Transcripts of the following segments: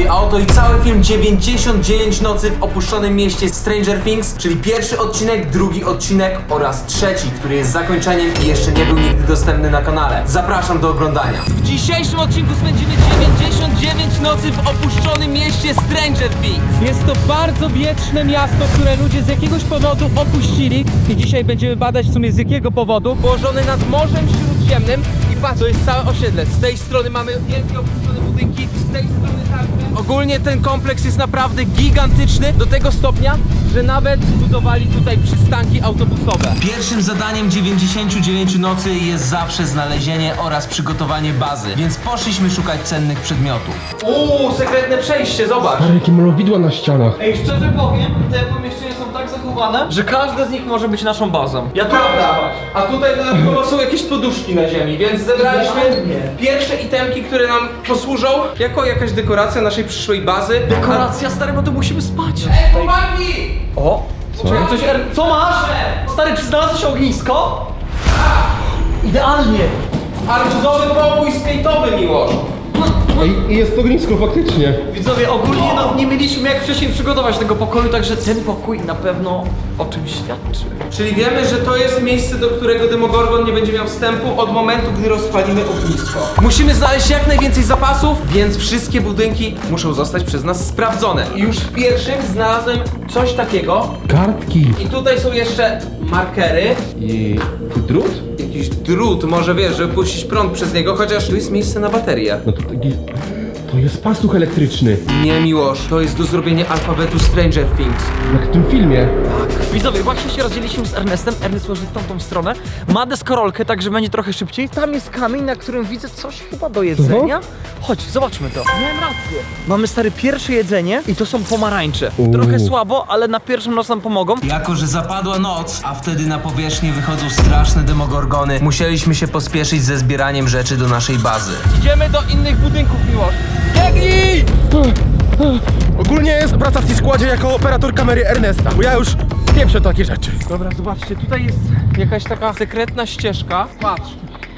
widzowie, a oto i cały film 99 nocy w opuszczonym mieście Stranger Things, czyli pierwszy odcinek, drugi odcinek oraz trzeci, który jest zakończeniem i jeszcze nie był nigdy dostępny na kanale. Zapraszam do oglądania. W dzisiejszym odcinku spędzimy 99 nocy w opuszczonym mieście Stranger Things. Jest to bardzo wieczne miasto, które ludzie z jakiegoś powodu opuścili i dzisiaj będziemy badać w sumie z jakiego powodu. Położone nad Morzem Śródziemnym i patrz, to jest całe osiedle. Z tej strony mamy wielkie opuszczone budynki, z tej strony także. Ogólnie ten kompleks jest naprawdę gigantyczny do tego stopnia, że nawet zbudowali tutaj przystanki autobusowe. Pierwszym zadaniem 99 nocy jest zawsze znalezienie oraz przygotowanie bazy, więc poszliśmy szukać cennych przedmiotów. Uuu, sekretne przejście, zobacz! Jakie malowidła na ścianach. Ej, szczerze powiem, te pomieszczenia są tak zachowane, że każde z nich może być naszą bazą. Ja tu Prawda. A tutaj dodatkowo są jakieś poduszki na ziemi, więc zebraliśmy pierwsze itemki, które nam posłużą jako jakaś dekoracja naszej przyszłej bazy. Dekoracja, stary, bo tu musimy spać. Ej, chłopaki! O! Co? Coś, er... Co masz? Stary, czy znalazłeś ognisko? Idealnie! Arbuzowy pokój skate'owy, Miłosz! Ej, i jest ognisko faktycznie. Widzowie, ogólnie no, nie mieliśmy jak wcześniej przygotować tego pokoju, także ten pokój na pewno o czymś świadczy. Czyli wiemy, że to jest miejsce, do którego Demogorgon nie będzie miał wstępu od momentu, gdy rozpalimy ognisko. Musimy znaleźć jak najwięcej zapasów, więc wszystkie budynki muszą zostać przez nas sprawdzone. I już w pierwszym znalazłem coś takiego. Kartki. I tutaj są jeszcze markery. I drut? Jakiś drut, może wiesz, żeby puścić prąd przez niego, chociaż tu jest miejsce na baterię. No to taki... To jest pastuch elektryczny. Nie, Miłosz, to jest do zrobienia alfabetu Stranger Things. Jak w tym filmie. Widzowie, właśnie się rozdzieliliśmy z Ernestem. Ernest poszedł w tamtą stronę. Ma deskorolkę, także będzie trochę szybciej. Tam jest kamień, na którym widzę coś chyba do jedzenia. Chodź, zobaczmy to. Miałem rację. Mamy stary pierwsze jedzenie i to są pomarańcze. Trochę słabo, ale na pierwszą noc nam pomogą. Jako, że zapadła noc, a wtedy na powierzchnię wychodzą straszne demogorgony, musieliśmy się pospieszyć ze zbieraniem rzeczy do naszej bazy. Idziemy do innych budynków, Miłosz. Biegnij! Ogólnie jest praca w tym składzie jako operator kamery Ernesta, bo ja już pieprzę takie rzeczy. Dobra, zobaczcie, tutaj jest jakaś taka sekretna ścieżka. Patrz,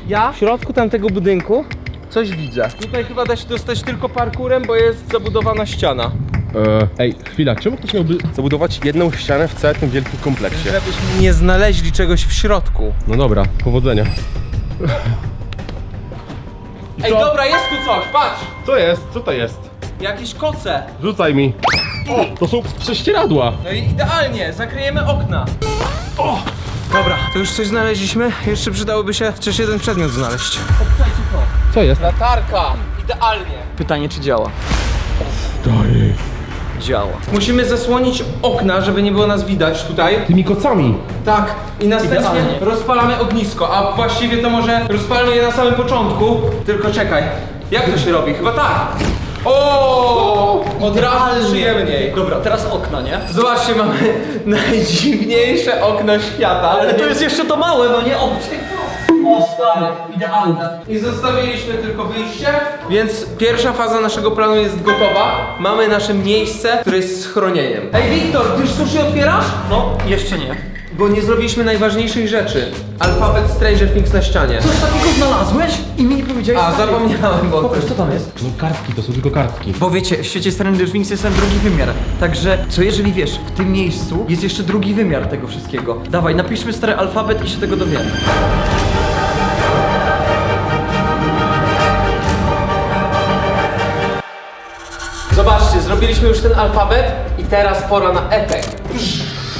ja w środku tamtego budynku coś widzę. Tutaj chyba da się dostać tylko parkurem, bo jest zabudowana ściana. E, ej, chwila, czemu ktoś miałby zabudować jedną ścianę w całym tym wielkim kompleksie? Żebyśmy nie znaleźli czegoś w środku. No dobra, powodzenia. Ej, dobra, jest tu coś, patrz! Co jest? Co to jest? Jakieś koce. Rzucaj mi. O, to są prześcieradła. No i idealnie, zakryjemy okna. O! Dobra, to już coś znaleźliśmy. Jeszcze przydałoby się chociaż jeden przedmiot znaleźć. Co jest? Latarka! Idealnie. Pytanie, czy działa? Działa. Musimy zasłonić okna, żeby nie było nas widać tutaj. Tymi kocami. Tak, i następnie Idealnie. rozpalamy ognisko, a właściwie to może rozpalmy je na samym początku. Tylko czekaj, jak to się robi? Chyba tak. O! Od razu przyjemniej. Dobra, teraz okna, nie? Zobaczcie, mamy najdziwniejsze okno świata. Ale to jest jeszcze to małe, no nie obcy. O stary, idealne. I zostawiliśmy tylko wyjście, więc pierwsza faza naszego planu jest gotowa. Mamy nasze miejsce, które jest schronieniem. Ej, Wiktor, ty już sushi otwierasz? No, jeszcze nie. Bo nie zrobiliśmy najważniejszych rzeczy. Alfabet Stranger Things na ścianie. Coś takiego znalazłeś i mi nie powiedziałeś? A, stary. zapomniałem o Pokaż, tym. co tam jest? No kartki, to są tylko kartki. Bo wiecie, w świecie Stranger Things jest ten drugi wymiar. Także, co jeżeli wiesz, w tym miejscu jest jeszcze drugi wymiar tego wszystkiego. Dawaj, napiszmy stary alfabet i się tego dowiemy. Zobaczcie, zrobiliśmy już ten alfabet i teraz pora na efekt.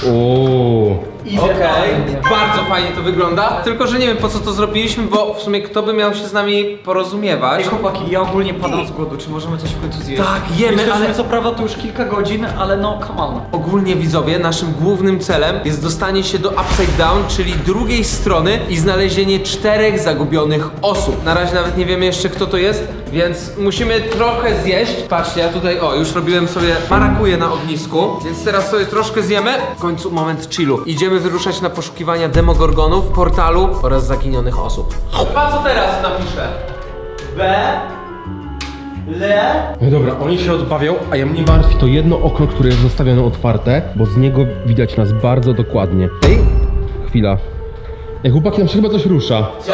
O. Okej, bardzo fajnie to wygląda. Tylko, że nie wiem po co to zrobiliśmy, bo w sumie kto by miał się z nami porozumiewać. Ej chłopaki, ja ogólnie padam z głodu, czy możemy coś w końcu zjeść? Tak, jemy, Jesteśmy ale- co prawda tu już kilka godzin, ale no come on. Ogólnie widzowie, naszym głównym celem jest dostanie się do Upside Down, czyli drugiej strony i znalezienie czterech zagubionych osób. Na razie nawet nie wiemy jeszcze kto to jest, więc musimy trochę zjeść. Patrzcie, ja tutaj, o, już robiłem sobie marakuję na ognisku, więc teraz sobie troszkę zjemy. W końcu moment chillu. Idziemy wyruszać na poszukiwania demogorgonów, portalu oraz zaginionych osób. A co teraz napiszę? B, Le, No dobra, oni się odbawią, a ja mnie martwi to jedno okno, które jest zostawione otwarte, bo z niego widać nas bardzo dokładnie. Ej, chwila. Ej, chłopaki, tam się chyba coś rusza. Co?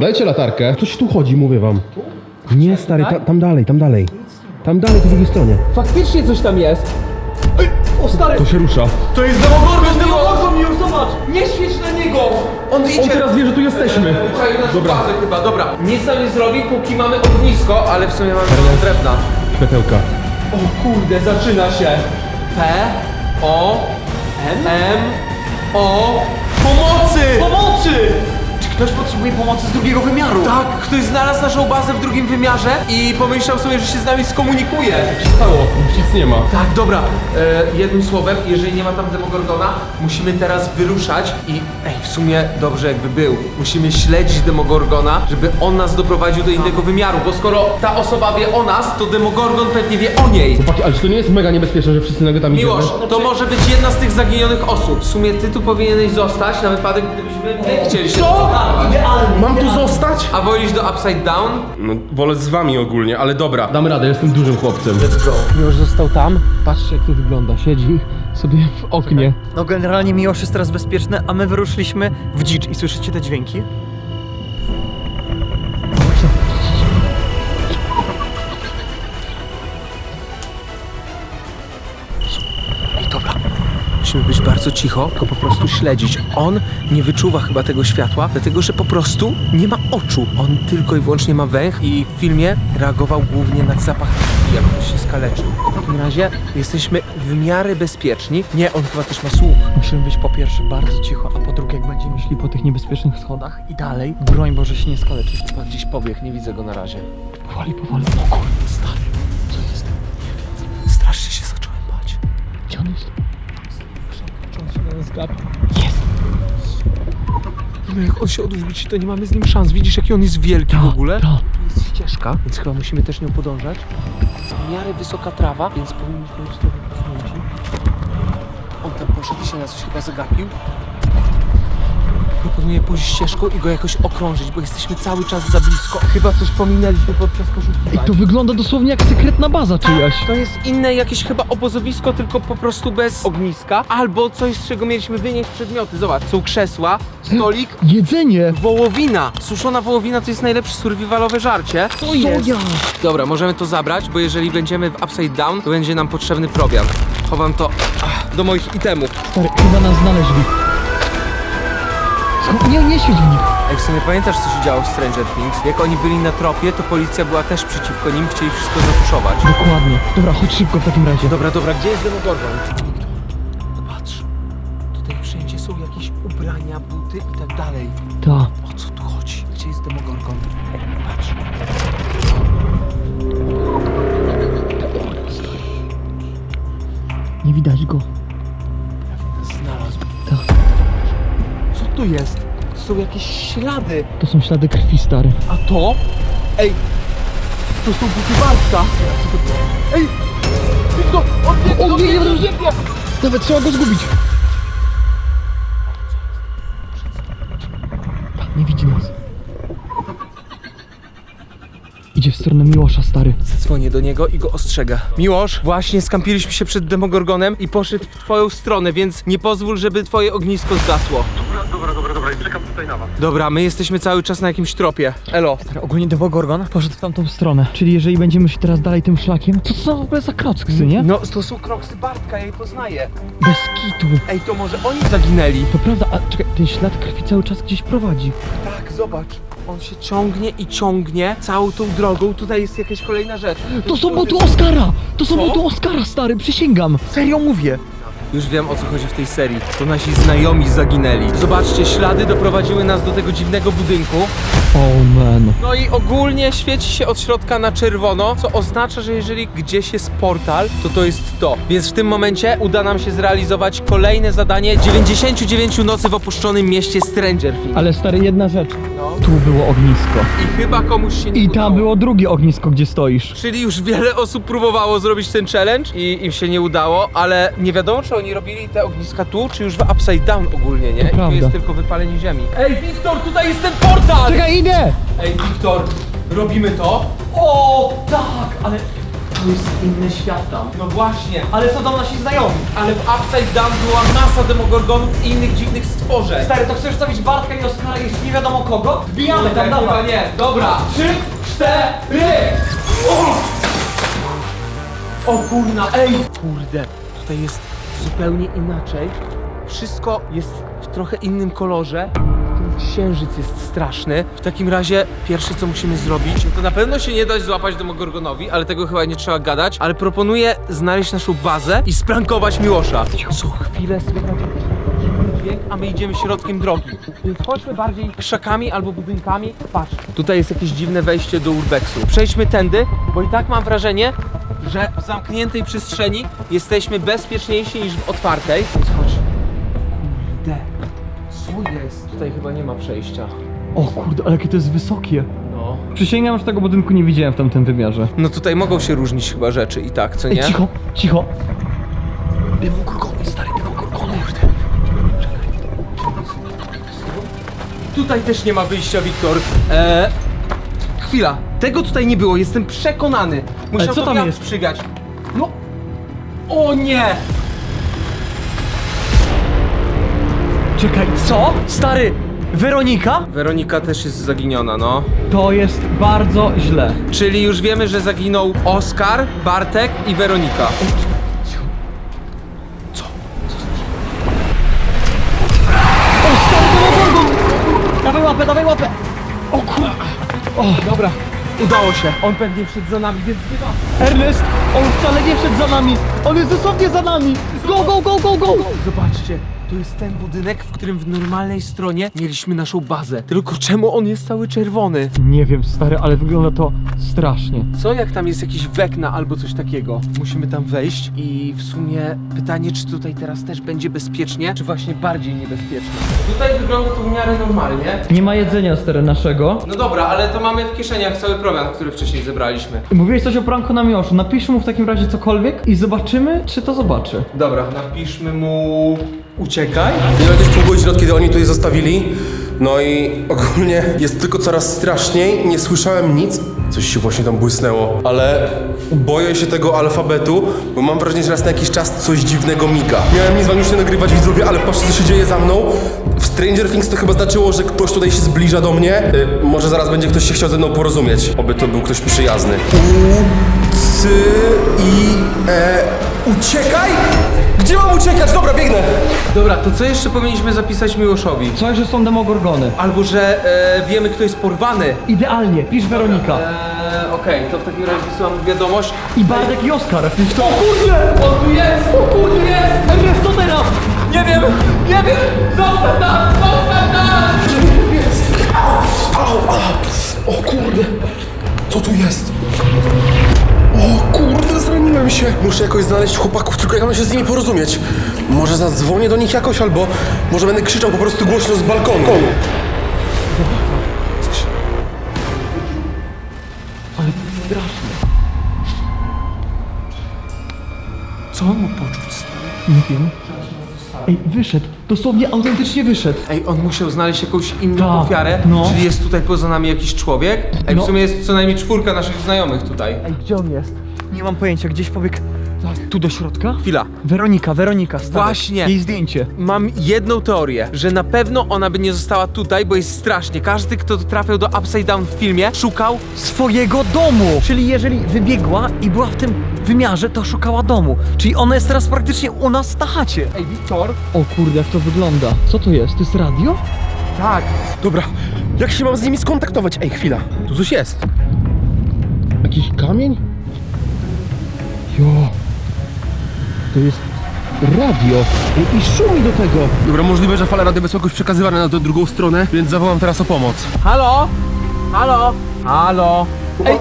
Dajcie latarkę. Coś tu chodzi, mówię wam. Nie, stary, ta, tam dalej, tam dalej. Tam dalej, po drugiej stronie. Faktycznie coś tam jest. Ej, o stary, To się rusza. To jest Demogorgon, Demogorgon zobacz! Nie świeć na niego! On idzie. On teraz wie, że tu jesteśmy. Dobra. bazę chyba, dobra. Nic nam nie zrobi, póki mamy ognisko, ale w sumie mamy mało drewna. Światełka. O kurde, zaczyna się. P, O, M, M, O, pomocy! Pomocy! Ktoś potrzebuje pomocy z drugiego wymiaru? Tak, ktoś znalazł naszą bazę w drugim wymiarze i pomyślał sobie, że się z nami skomunikuje. Stało, już nic nie ma. Tak, dobra. E, jednym słowem, jeżeli nie ma tam Demogorgona, musimy teraz wyruszać i ej, w sumie dobrze jakby był. Musimy śledzić Demogorgona, żeby on nas doprowadził do innego wymiaru, bo skoro ta osoba wie o nas, to Demogorgon pewnie wie o niej. Chłopaki, ale czy to nie jest mega niebezpieczne, że wszyscy nagle tam Miłosz, idziemy? to może być jedna z tych zaginionych osób. W sumie ty tu powinieneś zostać na wypadek, gdybyśmy my chcieli się... Idealnie! Mam tu zostać? A wolisz do Upside Down? No, wolę z wami ogólnie, ale dobra. Damy radę, jestem dużym chłopcem. Już został tam. Patrzcie, jak to wygląda. Siedzi sobie w oknie. No generalnie Miłosz jest teraz bezpieczny, a my wyruszyliśmy w dzicz i słyszycie te dźwięki? Musimy być bardzo cicho, tylko po prostu śledzić. On nie wyczuwa chyba tego światła, dlatego że po prostu nie ma oczu. On tylko i wyłącznie ma węch i w filmie reagował głównie na zapach jak ktoś się skaleczył. W takim razie jesteśmy w miarę bezpieczni. Nie, on chyba też ma słuch. Musimy być po pierwsze bardzo cicho, a po drugie jak będziemy szli po tych niebezpiecznych schodach i dalej, broń Boże się nie skaleczyć. Chyba gdzieś pobiegł, nie widzę go na razie. Powoli, powoli. O kurde, stary. Co jest? Nie wiem. Strasznie się zacząłem bać. Gdzie on jest? Jest! No jak on się odwróci, to nie mamy z nim szans. Widzisz, jaki on jest wielki w ogóle? Ta. Tu jest ścieżka, więc chyba musimy też nią podążać. Jest w miarę wysoka trawa, więc powinniśmy być trochę posunięci. On tam poszedł i się na coś chyba zagapił. Proponuję pójść ścieżką i go jakoś okrążyć, bo jesteśmy cały czas za blisko. Chyba coś pominęliśmy podczas. Ej, to wygląda dosłownie jak sekretna baza czyjaś. To jest inne jakieś chyba obozowisko, tylko po prostu bez ogniska. Albo coś, z czego mieliśmy wynieść przedmioty. Zobacz, są krzesła, stolik, Jedzenie! wołowina. Suszona wołowina to jest najlepsze survivalowe żarcie. To jest! Dobra, możemy to zabrać, bo jeżeli będziemy w Upside Down, to będzie nam potrzebny prowiant. Chowam to ach, do moich itemów. Stary, chyba nas znaleźli. Nie, nie świeć w nich. Ej, w sumie pamiętasz, co się działo w Stranger Things? Jak oni byli na tropie, to policja była też przeciwko nim, chcieli wszystko zatuszować. Dokładnie. Dobra, chodź szybko w takim razie. Dobra, dobra, gdzie jest Demogorgon? Patrz, tutaj wszędzie są jakieś ubrania, buty i tak dalej. Ta. O co tu chodzi? Gdzie jest Demogorgon? Patrz. Nie widać go. Tu jest? Są jakieś ślady. To są ślady krwi, stary. A to? Ej, to są buty Bartka. Ej, Wiktor, on biegnie, On biegnie, on biegnie. Nawet trzeba go zgubić. Nie widzi nas. Idzie w stronę Miłosza, stary. Zadzwonię do niego i go ostrzega. Miłosz, właśnie skampiliśmy się przed Demogorgonem i poszedł w twoją stronę, więc nie pozwól, żeby twoje ognisko zgasło. Dobra, dobra, dobra, i czekam tutaj na was. Dobra, my jesteśmy cały czas na jakimś tropie. Elo. Stary, ogólnie Demogorgon poszedł w tamtą stronę. Czyli jeżeli będziemy szli teraz dalej tym szlakiem, to co są w ogóle za krocksy, nie? No, to są kroksy Bartka, ja je poznaję. Bez kitu. Ej, to może oni zaginęli. To prawda, a czekaj, ten ślad krwi cały czas gdzieś prowadzi. Tak, zobacz. On się ciągnie i ciągnie całą tą drogą. Tutaj jest jakaś kolejna rzecz. To są buty Oskara! To są Co? buty Oskara, stary, przysięgam. Serio mówię. Już wiem o co chodzi w tej serii. To nasi znajomi zaginęli. Zobaczcie, ślady doprowadziły nas do tego dziwnego budynku. Oh man. No i ogólnie świeci się od środka na czerwono, co oznacza, że jeżeli gdzieś jest portal, to to jest to. Więc w tym momencie uda nam się zrealizować kolejne zadanie 99 nocy w opuszczonym mieście Stranger Things. Ale stary, jedna rzecz. No. Tu było ognisko. I chyba komuś się nie I udało. tam było drugie ognisko, gdzie stoisz. Czyli już wiele osób próbowało zrobić ten challenge i im się nie udało, ale nie wiadomo, czy oni robili te ogniska tu, czy już w Upside Down ogólnie, nie? I tu prawda. jest tylko wypalenie ziemi. Ej, Wiktor, tutaj jest ten portal! Czekaj, idę! Ej, Wiktor, robimy to? O, tak, ale to jest inny świat tam. No właśnie, Ale są tam nasi znajomi. ale w Upside Down była masa demogorgonów i innych dziwnych stworzeń. Stary, to chcesz stawić Bartka i Oskara jeszcze nie wiadomo kogo? Wbijamy Kurde, tam, chyba dawaj. nie. Dobra, trzy, cztery. O! O kurna, ej! Kurde, tutaj jest zupełnie inaczej. Wszystko jest w trochę innym kolorze. Księżyc jest straszny. W takim razie pierwsze co musimy zrobić, to na pewno się nie dać złapać Demogorgonowi, ale tego chyba nie trzeba gadać, ale proponuję znaleźć naszą bazę i sprankować Miłosza. Co chwilę słychać dźwięk, a my idziemy środkiem drogi. Więc chodźmy bardziej krzakami albo budynkami. Patrz, tutaj jest jakieś dziwne wejście do urbexu. Przejdźmy tędy, bo i tak mam wrażenie, że w zamkniętej przestrzeni jesteśmy bezpieczniejsi niż w otwartej. Więc chodź. Kurde, jest? Tutaj chyba nie ma przejścia. O kurde, ale jakie to jest wysokie. No. Przysięgam, że tego budynku nie widziałem w tamtym wymiarze. No tutaj mogą się różnić chyba rzeczy i tak, co Ej, nie? cicho, cicho. Demogorgony, stary, demogorgony. Tutaj też nie ma wyjścia, Wiktor. Eee, chwila, tego tutaj nie było, jestem przekonany. Muszę Ale co to tam wiatr jest? przygać. No. O nie! Czekaj, co? Stary, Weronika? Weronika też jest zaginiona, no. To jest bardzo źle. Czyli już wiemy, że zaginął Oskar, Bartek i Weronika. O, stary, demogorgon! Dawaj łapę, dawaj łapę! O kurde. Dobra, udało się. On pewnie przed za nami, więc zbywa. Ernest, on wcale nie wszedł za nami. On jest dosłownie za nami. Go, go, go, go, go. Zobaczcie, to jest ten budynek, w którym w normalnej stronie mieliśmy naszą bazę. Tylko czemu on jest cały czerwony? Nie wiem, stary, ale wygląda to strasznie. Co jak tam jest jakiś wekna albo coś takiego? Musimy tam wejść i w sumie pytanie, czy tutaj teraz też będzie bezpiecznie, czy właśnie bardziej niebezpiecznie. Tutaj wygląda to w miarę normalnie. Nie ma jedzenia, stary, naszego. No dobra, ale to mamy w kieszeniach cały program, który wcześniej zebraliśmy. Mówiłeś coś o pranku na Miłoszu. Napiszmy mu w takim razie cokolwiek i zobaczymy, czy to zobaczy. Dobra, napiszmy mu... Uciekaj. Nie jakieś pół godziny od kiedy oni tutaj zostawili. No i ogólnie jest tylko coraz straszniej. Nie słyszałem nic. Coś się właśnie tam błysnęło. Ale boję się tego alfabetu, bo mam wrażenie, że raz na jakiś czas coś dziwnego miga. Miałem nic wam już nie nagrywać widzowie, ale patrzcie co się dzieje za mną. W Stranger Things to chyba znaczyło, że ktoś tutaj się zbliża do mnie. Y, może zaraz będzie ktoś się chciał ze mną porozumieć. Oby to był ktoś przyjazny. U, C, I, E. Uciekaj! Gdzie mam uciekać? Dobra, biegnę! Dobra, to co jeszcze powinniśmy zapisać Miłoszowi? Coś, że są demogorgony. Albo, że e, wiemy, kto jest porwany. Idealnie, pisz Weronika. Eee, okej, to w takim razie wysyłam wiadomość. I Bartek i Oskar. To o kurde! On tu jest! On tu jest! Ernest, co teraz? Nie wiem! Nie wiem! Zostaw nas! Zostaw nas! Au, a, o kurde, co tu jest? O kurde, zraniłem się. Muszę jakoś znaleźć chłopaków, tylko jak mam się z nimi porozumieć. Może zadzwonię do nich jakoś, albo może będę krzyczał po prostu głośno z balkonu. Co on mógł poczuć? Nie wiem. Ej, wyszedł. Dosłownie autentycznie wyszedł. Ej, on musiał znaleźć jakąś inną Tak, ofiarę, no. czyli jest tutaj poza nami jakiś człowiek. Ej, w No. sumie jest co najmniej czwórka naszych znajomych tutaj. Ej, gdzie on jest? Nie mam pojęcia, gdzieś pobiegł tu do środka? Chwila. Weronika, Weronika, stary. Właśnie. Jej zdjęcie. Mam jedną teorię, że na pewno ona by nie została tutaj, bo jest strasznie. Każdy, kto trafiał do Upside Down w filmie, szukał Swojego domu! Czyli jeżeli wybiegła i była w tym wymiarze, to szukała domu. Czyli ona jest teraz praktycznie u nas na chacie. Ej, Wiktor? O kurde, jak to wygląda. Co to jest? To jest radio? Tak. Dobra, jak się mam z nimi skontaktować? Ej, chwila, tu coś jest. Jakiś kamień? Jo. To jest radio. I, I szumi do tego. Dobra, możliwe, że fale radiowe są jakoś przekazywane na tę drugą stronę, więc zawołam teraz o pomoc. Halo? Halo? Halo? Ej,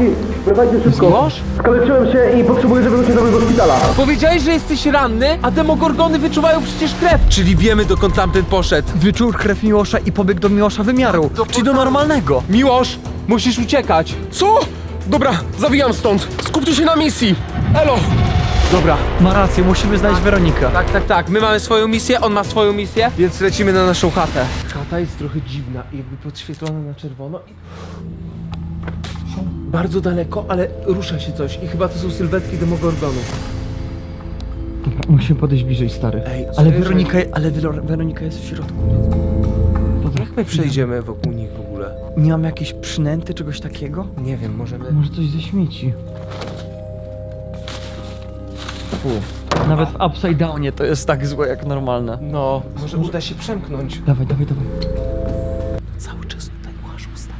Miłosz? Skaleczyłem się i potrzebuję, żeby wrócić do mojego szpitala. Powiedziałeś, że jesteś ranny, a demogorgony wyczuwają przecież krew. Czyli wiemy, dokąd tamten poszedł. Wyczuł krew Miłosza i pobiegł do Miłosza wymiaru. Czyli do normalnego. Miłosz, musisz uciekać. Co? Dobra, zawijam stąd. Skupcie się na misji. Elo! Dobra. Ma rację, musimy znaleźć Weronikę. Tak, tak, tak. My mamy swoją misję, on ma swoją misję, więc lecimy na naszą chatę. Chata jest trochę dziwna i jakby podświetlona na czerwono i... Bardzo daleko, ale rusza się coś i chyba to są sylwetki demogorgonów. Dobra, musimy podejść bliżej, stary. Ej, ale serio, Weronika, ale Wero- Weronika jest w środku. Dobra, Jak my przejdziemy wokół nich w ogóle? Nie mamy jakiejś przynęty, czegoś takiego? Nie wiem, możemy... Może coś ze śmieci. Fu. Nawet w Upside Downie to jest tak złe jak normalne. No, może uda się przemknąć. Dawaj, dawaj, dawaj. Cały czas tutaj łażą stary.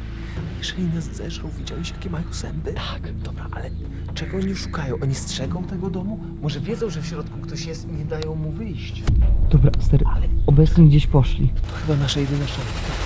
Jeżeli nas zeżrą, widziałeś jakie mają zęby? Tak. Dobra, ale czego oni szukają? Oni strzegą tego domu? Może wiedzą, że w środku ktoś jest i nie dają mu wyjść? Dobra, stary, ale obecnie gdzieś poszli. To chyba nasza jedyna szansa.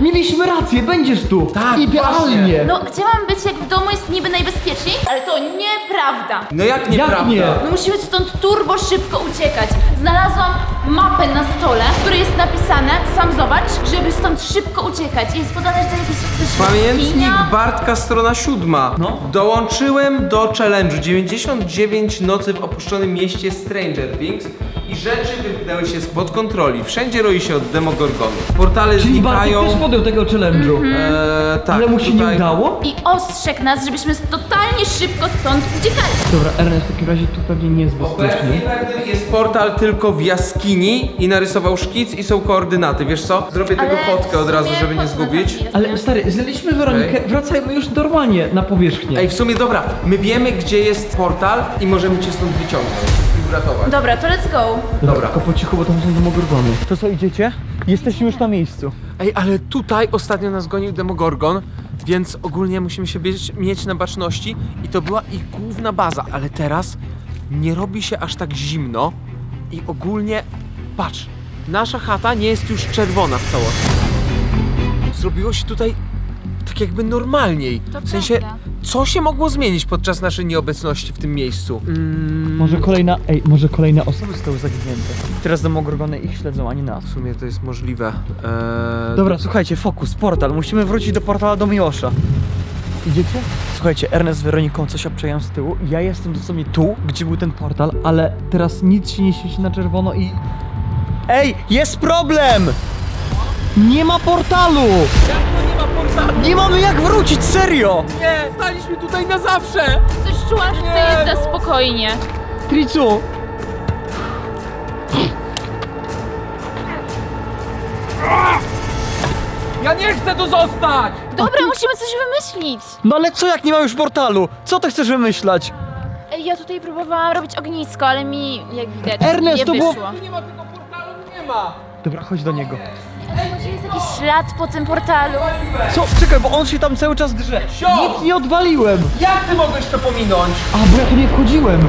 Mieliśmy rację, będziesz tu! Tak, Idealnie! No, gdzie mam być, jak w domu jest niby najbezpieczniej? Ale to nieprawda. No jak nieprawda? nie? My musimy stąd turbo szybko uciekać. Znalazłam mapę na stole, w której jest napisane, sam zobacz, żeby stąd szybko uciekać. Jest podane, że to jakieś coś Pamiętnik. Bartka, strona siódma. No. Dołączyłem do challenge'u 99 nocy w opuszczonym mieście Stranger Things i rzeczy wymknęły się spod kontroli. Wszędzie roi się od demogorgonów. Portale Czyli Bartek znikają. też podjął tego challenge'u. Eee, tak, Ale mu się nie tutaj- udało? I ostrzegł nas, żebyśmy totalnie szybko stąd uciekali. Dobra, Ernest, w takim razie tu pewnie nie jest Obecnie bezpiecznie. jest portal tylko w jaskini i narysował szkic i są koordynaty. Wiesz co? Zrobię tego Ale fotkę od w razu, sumie żeby nie po co nam zgubić. jest, Ale stary, znaleźliśmy Weronikę, Okej. wracajmy już normalnie na powierzchnię. Ej, w sumie dobra, my wiemy gdzie jest portal i możemy cię stąd wyciągnąć uratować. Dobra, to let's go. Dobra, tylko po cichu, bo tam są demogorgony. To co, idziecie? Jesteśmy już na miejscu. Ej, ale tutaj ostatnio nas gonił Demogorgon, więc ogólnie musimy się mieć, mieć na baczności i to była ich główna baza, ale teraz nie robi się aż tak zimno i ogólnie, patrz, nasza chata nie jest już czerwona w całości. Zrobiło się tutaj tak jakby normalniej. To w sensie, prawda. co się mogło zmienić podczas naszej nieobecności w tym miejscu? Mm, Może kolejna, ej, może kolejne osoby zostały zaginięte. Teraz demogorgony ich śledzą, a nie nas. w sumie to jest możliwe. Eee, Dobra, słuchajcie, fokus, portal. Musimy wrócić do portala do Miłosza. Idziecie? Słuchajcie, Ernest z Weroniką coś obczają z tyłu. Ja jestem dosłownie tu, gdzie był ten portal, ale teraz nic się nie świeci na czerwono i... Ej, jest problem! Nie ma portalu! Jak to nie ma portalu? Nie mamy jak wrócić, serio! Nie, staliśmy tutaj na zawsze! Coś czułam, że tutaj jest za spokojnie. Tricu! Ja nie chcę tu zostać! Dobra, musimy coś wymyślić. No ale co jak nie ma już portalu? Co ty chcesz wymyślać? Ej, ja tutaj próbowałam robić ognisko, ale mi, jak widać, Ernest, nie to było- wyszło. Nie ma tego portalu, nie ma! Dobra, chodź do niego. Jest jakiś ślad po tym portalu? Co? Czekaj, bo on się tam cały czas drze. Sio! Nic nie odwaliłem! Jak ty mogłeś to pominąć? A, bo ja tu nie wchodziłem.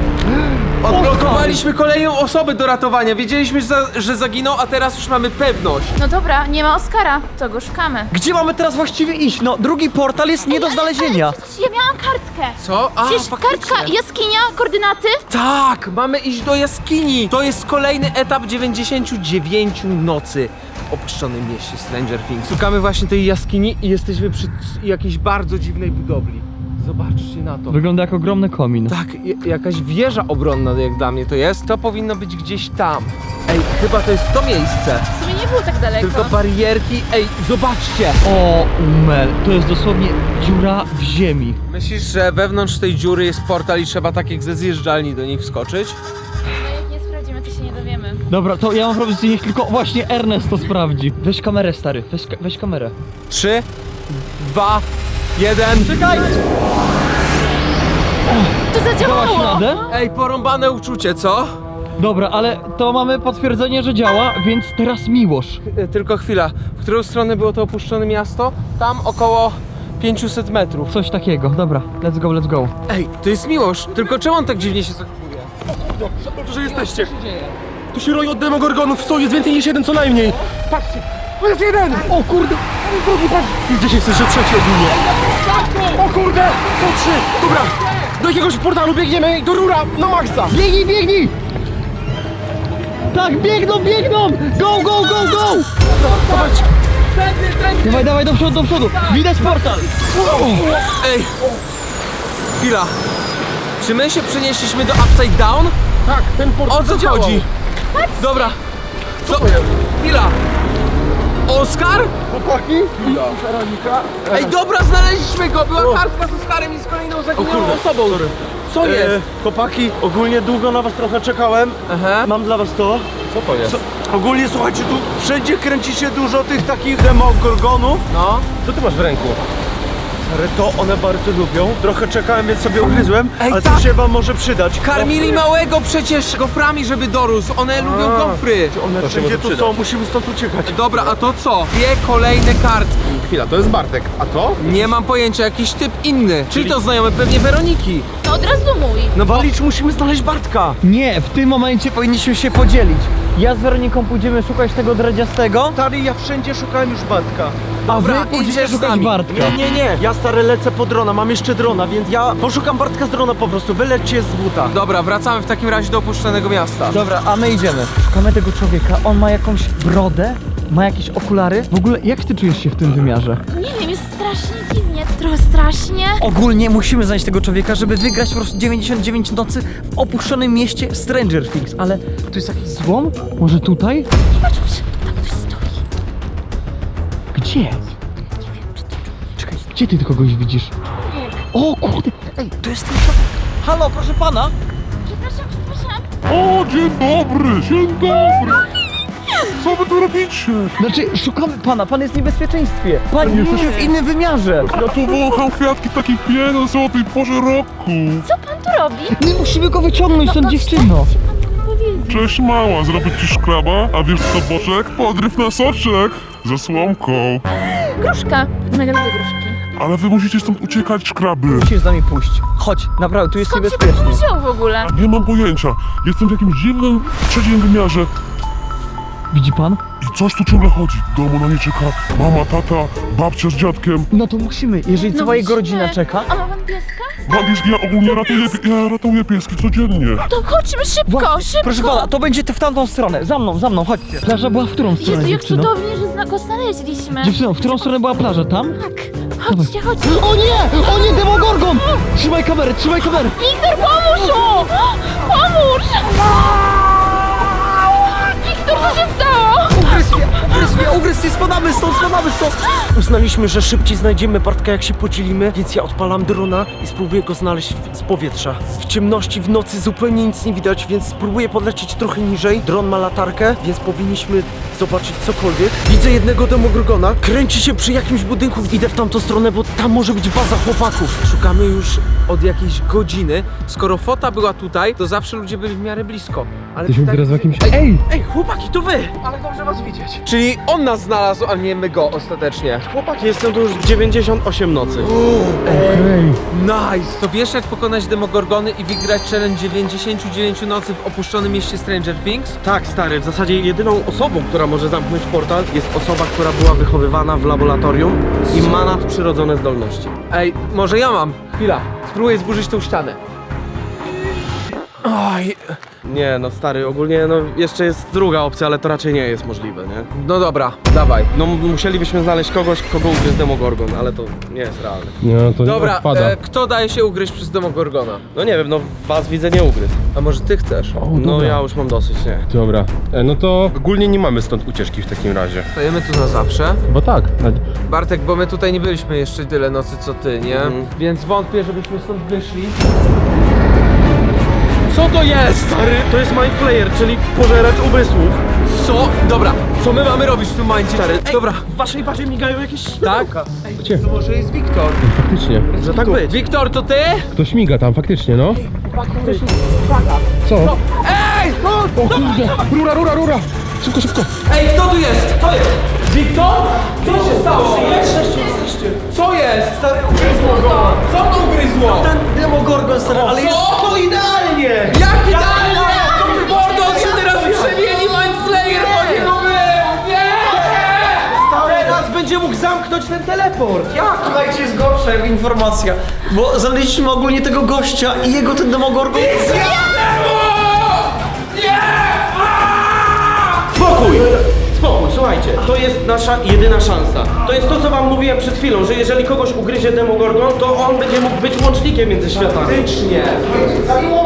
Odblokowaliśmy kolejną osobę do ratowania. Wiedzieliśmy, że, za- że zaginął, a teraz już mamy pewność. No dobra, nie ma Oskara, to go szukamy. Gdzie mamy teraz właściwie iść? No, drugi portal jest nie do znalezienia. Przecież ja miałam kartkę. Co? A, Przecież faktycznie. kartka, jaskinia, koordynaty. Tak, mamy iść do jaskini. To jest kolejny etap 99 nocy opuszczonym mieście Stranger Things. Szukamy właśnie tej jaskini i jesteśmy przy jakiejś bardzo dziwnej budowli. Zobaczcie na to. Wygląda jak ogromny komin. Tak, jakaś wieża obronna, jak dla mnie to jest. To powinno być gdzieś tam. Ej, chyba to jest to miejsce. W sumie nie było tak daleko. Tylko barierki. Ej, zobaczcie! O, Umel, to jest dosłownie dziura w ziemi. Myślisz, że wewnątrz tej dziury jest portal i trzeba tak jak ze zjeżdżalni do niej wskoczyć? Dobra, to ja mam propozycję, niech tylko właśnie Ernest to sprawdzi. Weź kamerę, stary, weź, ka- weź kamerę. Trzy, dwa, jeden. Czekaj! To Dałaś zadziałało! radę? Ej, porąbane uczucie, co? Dobra, ale to mamy potwierdzenie, że działa, więc teraz Miłosz. E, Tylko chwila. W którą stronę było to opuszczone miasto? Tam około 500 metrów. Coś takiego, dobra, let's go, let's go. Ej, to jest Miłosz. Tylko czemu on tak dziwnie się zachowuje? Dobrze, że jesteście. Tu się roi od demogorgonów, co? Jest więcej niż jeden co najmniej. Patrzcie, to jest jeden! O kurde, drugi, patrz. Gdzieś jest jeszcze trzeci ogólnie. O kurde, są trzy. Dobra, do jakiegoś portalu biegniemy, do rura, na maksa. Biegnij, biegnij! Tak, biegną, biegną! Go, go, go, go! Zobacz, Dawaj, dawaj, do przodu, do przodu! Widać portal! Ej! Chwila. Czy my się przenieśliśmy do Upside Down? tak, ten portal O co chodzi? Dobra. Co? Chwila. Oskar? Chłopaki? Weronika. Ej, dobra, znaleźliśmy go. Była kartka z Oskarem i z kolejną zaginioną osobą. Co jest? E, chłopaki, ogólnie długo na was trochę czekałem. Aha. Mam dla was to. Co to jest? Ogólnie słuchajcie, tu wszędzie kręci się dużo tych takich demogorgonów. No. Co ty masz w ręku? Ale to one bardzo lubią. Trochę czekałem, więc sobie ugryzłem, Ej, ale tak. to się wam może przydać. Karmili małego przecież goframi, żeby dorósł. One lubią gofry. One wszędzie tu są, musimy stąd uciekać. Dobra, a to co? Dwie kolejne kartki. Chwila, to jest Bartek, a to? Nie mam pojęcia, jakiś typ inny. Czyli to znajomy pewnie Weroniki. To od razu mój. No walicz, musimy znaleźć Bartka. Nie, w tym momencie powinniśmy się podzielić. Ja z Weroniką pójdziemy szukać tego dredziastego, Stary, ja wszędzie szukałem już Bartka. a Dobra, wy pójdziecie idziesz z szukać nami. Bartka. Nie, nie, nie. Ja stary lecę po drona, mam jeszcze drona, więc ja poszukam Bartka z drona po prostu. Wylećcie z buta. Dobra, wracamy w takim razie do opuszczonego miasta. Dobra, a my idziemy. Szukamy tego człowieka. On ma jakąś brodę, ma jakieś okulary. W ogóle, jak ty czujesz się w tym wymiarze? Nie wiem, jest strasznie dziwnie, trochę strasznie. Ogólnie musimy znaleźć tego człowieka, żeby wygrać po prostu 99 nocy w opuszczonym mieście Stranger Things. Ale tu jest jakiś złom? Może tutaj? Patrz, patrz, tam ktoś stoi. Gdzie? Czekaj, gdzie ty kogoś widzisz? O kurde, ej, to jest ten człowiek. Halo, proszę pana. Przepraszam, przepraszam. O, dzień dobry, dzień dobry! Co wy tu robicie? Znaczy, szukamy pana, pan jest w niebezpieczeństwie. Pan Nie, jest to- w innym wymiarze. Ja tu wącham kwiatki takiej pieniądz o tej porze roku. Co pan tu robi? My musimy go wyciągnąć stąd, no, dziewczyno. się pan powiedzieć. Cześć mała, zrobię ci szkraba, a wiesz co boczek? Podryw na soczek ze słomką. Gruszka. Mega lubię gruszki. Ale wy musicie stąd uciekać, szkraby. Musisz z nami pójść. Chodź, naprawdę, tu jest Skąd się pan niebezpiecznie. wziął w ogóle? Nie mam pojęcia. Jestem w jakimś dziwnym trzecim wymiarze Widzi pan? i coś tu ciągle chodzi. W domu na nie czeka mama, tata, babcia z dziadkiem. No to musimy, jeżeli No cała jego musimy. rodzina czeka. A ma pan pieska? Mam pieski, ja ogólnie ratuję, ja ratuję pieski codziennie. To chodźmy szybko, Właśnie, szybko. Proszę pana, to będzie w tamtą stronę. Za mną, za mną, chodźcie. Plaża była w którą stronę, Jezu, jak dziewczyno? cudownie, że zna- go znaleźliśmy. Dziewczyno, w którą stronę była plaża? Tam? Tak. Chodźcie, chodźcie. O nie! O nie, Demogorgon! Trzymaj kamerę, trzymaj kamerę! Wiktor, pomóż mu! Pomóż! Wiktor, co się stało? Ugryz mnie, ugryz mnie, ugryz spadamy stąd, spadamy stąd! Uznaliśmy, że szybciej znajdziemy Bartka jak się podzielimy, więc ja odpalam drona i spróbuję go znaleźć z powietrza. W ciemności, w nocy zupełnie nic nie widać, więc spróbuję podlecieć trochę niżej. Dron ma latarkę, więc powinniśmy zobaczyć cokolwiek. Widzę jednego demogrogona, kręci się przy jakimś budynku. Idę w tamtą stronę, bo tam może być baza chłopaków. Szukamy już od jakiejś godziny. Skoro fota była tutaj, to zawsze ludzie byli w miarę blisko. Ale Jesteśmy tutaj- teraz w jakimś... Ej, Ej! Ej, chłopaki, to wy! Ale dobrze was widzieć. Czyli on nas znalazł, a nie my go ostatecznie. Chłopaki, jestem tu już 98 nocy. Ej! Nice! To wiesz jak pokonać demogorgony i wygrać challenge 99 nocy w opuszczonym mieście Stranger Things? Tak, stary, w zasadzie jedyną osobą, która może zamknąć portal jest osoba, która była wychowywana w laboratorium i ma nadprzyrodzone zdolności. Ej, może ja mam. Chwila, spróbuję zburzyć tą ścianę. Oj, Nie, no stary, ogólnie no jeszcze jest druga opcja, ale to raczej nie jest możliwe, nie? no dobra, dawaj. No m- musielibyśmy znaleźć kogoś, kogo ugryzł Demogorgon, ale to nie jest realne. Nie, no to nie Dobra, odpada. e, kto daje się ugryźć przez demogorgona? No nie wiem, no was widzę nie ugryzł. A może ty chcesz? O, No dobra. ja już mam dosyć, nie. Dobra, e, no to... Ogólnie nie mamy stąd ucieczki w takim razie. Stajemy tu na zawsze. Bo tak. Bartek, bo my tutaj nie byliśmy jeszcze tyle nocy co ty, nie? Mhm. Więc wątpię, żebyśmy stąd wyszli. Co to jest? Stary, to jest Mind Flayer, czyli pożeracz umysłów. Co? Dobra, co my mamy robić w tym momencie? Stary, dobra, W waszej bazie migają jakieś tak? Gdzie? To może jest Wiktor. Faktycznie. Że tak być. Wiktor, to ty? Ktoś miga tam, faktycznie, no. Co? Ej! O kurde! Rura, rura, rura! Szybko, szybko! Ej, kto tu jest? Kto jest? Wiktor? Co się stało? Co jest? Stary, ugryzło go. Co to ugryzło? Ten Demogorgon, stary, ale jest Co? to idealnie! Jak idealnie! Mordo, on się teraz przemieni Mind Flayer, bo nie był! Nie! Teraz będzie mógł zamknąć ten teleport! Jak? Słuchajcie, jest gorsza informacja, bo znaleźliśmy ogólnie tego gościa i jego ten Demogorgon... Spokój! Spokój, słuchaj, Słuchajcie, to jest nasza jedyna szansa. To jest to, co wam mówiłem przed chwilą, że jeżeli kogoś ugryzie Demogorgon, to on będzie mógł być łącznikiem między światami. Faktycznie.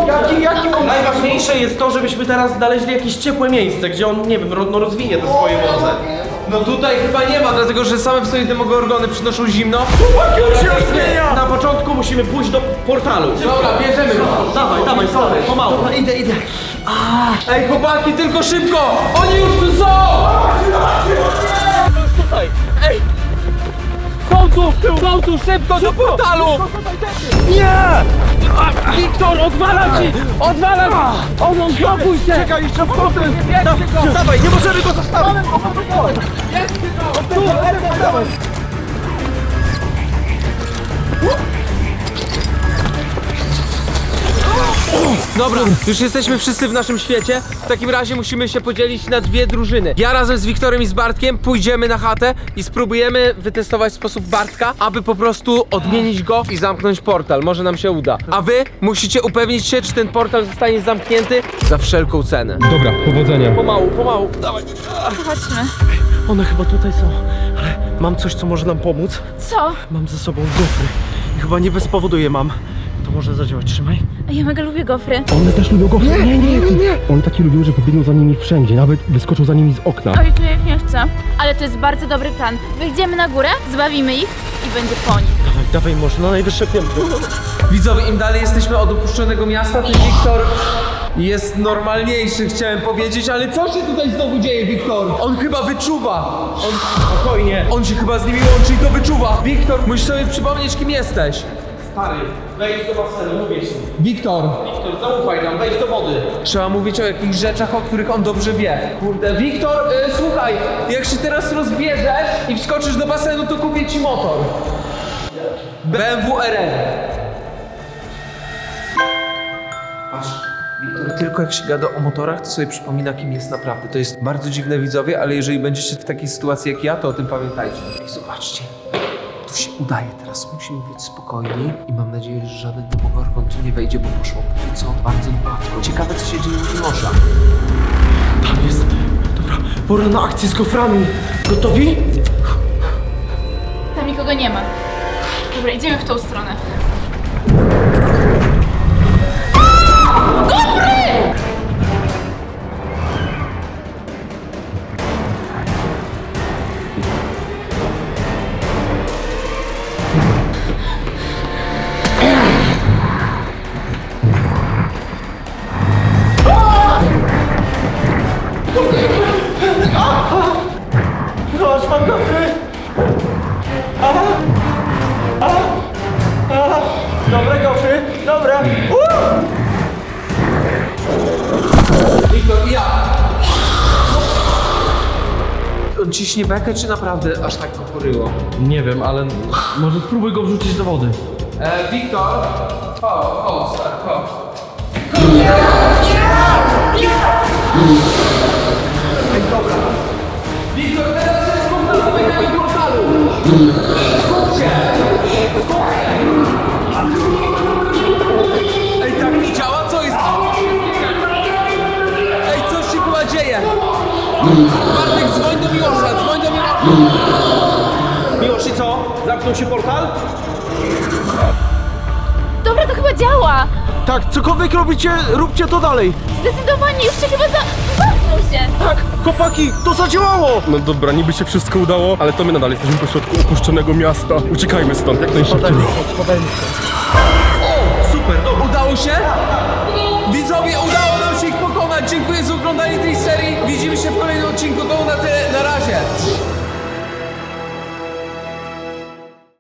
Jaki, jaki Najważniejsze jest to, żebyśmy teraz znaleźli jakieś ciepłe miejsce, gdzie on, nie wiem, ro, no rozwinie te swoje moce. No tutaj chyba nie ma, dlatego że same w sobie demogorgony przynoszą zimno. Na początku musimy pójść do portalu. Dobra, bierzemy go. Dawaj, dawaj, stary, pomału. Idę, idę. Ej chłopaki, tylko szybko! Oni już tu są! Są tu, są tu, szybko do portalu! Nie! Wiktor, odwala ci! Odwala ci! On, on, spokój się! Czekaj, jeszcze potem! Dawaj, nie możemy go zostawić. Dobra, już jesteśmy wszyscy w naszym świecie. W takim razie musimy się podzielić na dwie drużyny. Ja razem z Wiktorem i z Bartkiem pójdziemy na chatę i spróbujemy wytestować sposób Bartka, aby po prostu odmienić go i zamknąć portal. Może nam się uda. A wy musicie upewnić się, czy ten portal zostanie zamknięty za wszelką cenę. Dobra, powodzenia. Pomału, pomału, dawaj. Chodźmy. One chyba tutaj są, ale mam coś, co może nam pomóc. Co? Mam ze sobą gofry. I chyba nie bez powodu je mam. To może zadziałać, trzymaj. A Ja mega lubię gofry. One też lubią go. Nie, nie, nie, nie. One takie lubią, że pobiegną za nimi wszędzie. Nawet wyskoczą za nimi z okna. Oj, to jak nie chcę. Ale to jest bardzo dobry plan. Wyjdziemy na górę, zbawimy ich i będzie po nich. Dawaj, dawaj, może na najwyższe piętro. Widzowie, im dalej jesteśmy od opuszczonego miasta, tym Wiktor jest normalniejszy, chciałem powiedzieć, ale co się tutaj znowu dzieje, Wiktor? On chyba wyczuwa. On, Spokojnie. on się chyba z nimi łączy i to wyczuwa. Wiktor, musisz sobie przypomnieć, kim jesteś. Stary, wejdź do basenu, mówię ci. Wiktor, Wiktor, zaufaj nam, wejdź do wody. trzeba mówić o jakichś rzeczach, o których on dobrze wie. Kurde, Wiktor, y, słuchaj, jak się teraz rozbierzesz i wskoczysz do basenu, to kupię ci motor. BMW RN. Patrz, Wiktor, tylko jak się gada o motorach, to sobie przypomina, kim jest naprawdę. To jest bardzo dziwne, widzowie, ale jeżeli będziecie w takiej sytuacji jak ja, to o tym pamiętajcie. I zobaczcie, tu się udaje teraz. Musimy być spokojni i mam nadzieję, że żaden demogorgon tu nie wejdzie, bo poszło póki co bardzo gładko. Ciekawe, co się dzieje u Miłosza. Tam jest. Dobra, pora na akcję z goframi. Gotowi? Tam nikogo nie ma. Dobra, idziemy w tą stronę. Proszę, On ciśnie bekę, czy naprawdę aż tak go poryło? Nie wiem, ale może spróbuj go wrzucić do wody. E, Wiktor! Chodź, chodź, stary, chodź. Ej, dobra. Wiktor, teraz się skup na zamykaniu portalu! Skup się! Skup się! Ej, tak nie działa? Co jest? Ej, coś się chyba dzieje! Zamknął się portal? Dobra, to chyba działa. Tak, cokolwiek robicie, róbcie to dalej. Zdecydowanie, już się chyba za... zamknął się. Tak, chłopaki, to zadziałało! No dobra, niby się wszystko udało, ale to my nadal jesteśmy pośrodku opuszczonego miasta. Uciekajmy stąd jak najszybciej. Super, no udało się? Widzowie,